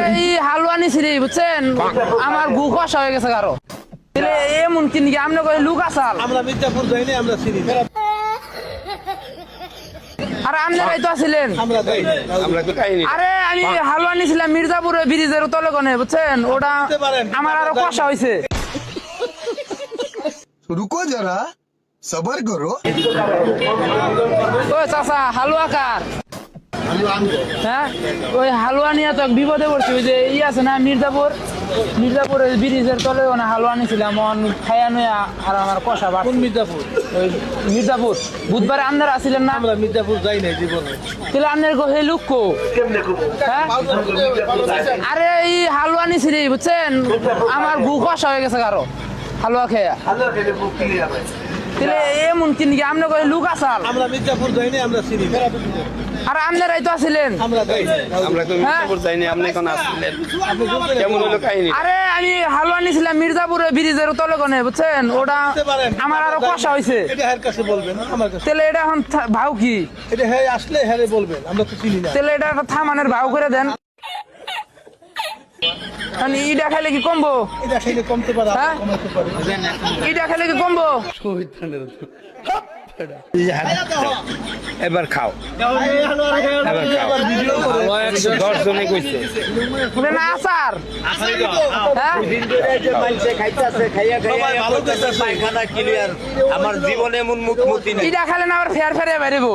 হালুয়ানি হালুয়া বুঝছেন? আমার গু হয়ে গেছে কারও এমন কিনকি আমরা কই লুকা আসাল। আমরা মির্জাপুর যাইনি আমরা আরে আরে আমি হালুয়া নিছিলাম মির্জাপুরের ব্রিজের তলে বুঝছেন? ওটা আমার আরও কষা হয়েছে রুকো যারা সবার করো। ও চাচা হালুয়া কার? হ্যাঁ? ওই হালুয়া নিয়ে তো বিপদে পড়ছি ওই যে ই আছে না মির্জাপুর? মির্জাপুর ওই ব্রিজের তলে ওখানে হালুয়া নিছিলাম অন খাইয়া নয়া আর আমার কষা কোন বাড়ছে মির্জাপুর? ওই মির্জাপুর। বুধবারে আপনারা আসিলেন না? আমরা মির্জাপুর যাই নাই জীবনে। তাহলে আপনার গো হে লুক কো হ্যাঁ? আরে এই হালুয়া নিছিলি বুঝছেন? আমার গু কষা হয়ে গেছে কারও। হালুয়া খেয়া। তাহলে এমন কিন কি আপনি কই লুক আসাল? আমরা মির্জাপুর যাইনি আমরা চিনি। আর আপনারাই তো আছিলেন। আমরা যাই আমরা তো হ্যাঁ? মির্জাপুর যাইনি আপনি এখন আসলেন কেমন হলো কাহিনী? আরে আমি হালুয়া নিছিলাম মির্জাপুরে ব্রিজের তলে কোনে বুঝছেন? ওটা আমার আরও কষা না। হয়েছে এটা হ্যার কাছে বলবেন আমার কাছে। তাহলে এটা এখন ভাও কি? এটা আসলে বলবেন আমরা তো চিনি না। তাহলে এটা থামানের ভাও করে দেন। মানে ইটা খাইলে কি কমবো? এটা খেলে কমতে পারে হ্যাঁ? কমাতে পারে। ইটা খাইলে কি কমবো? এবার খাও। এবার কইছে। ওটা না আচার? হ্যাঁ? আমার জীবনে এমন মুখ মতি নেই খাইলে না আবার ফের ফেরে বেরিব।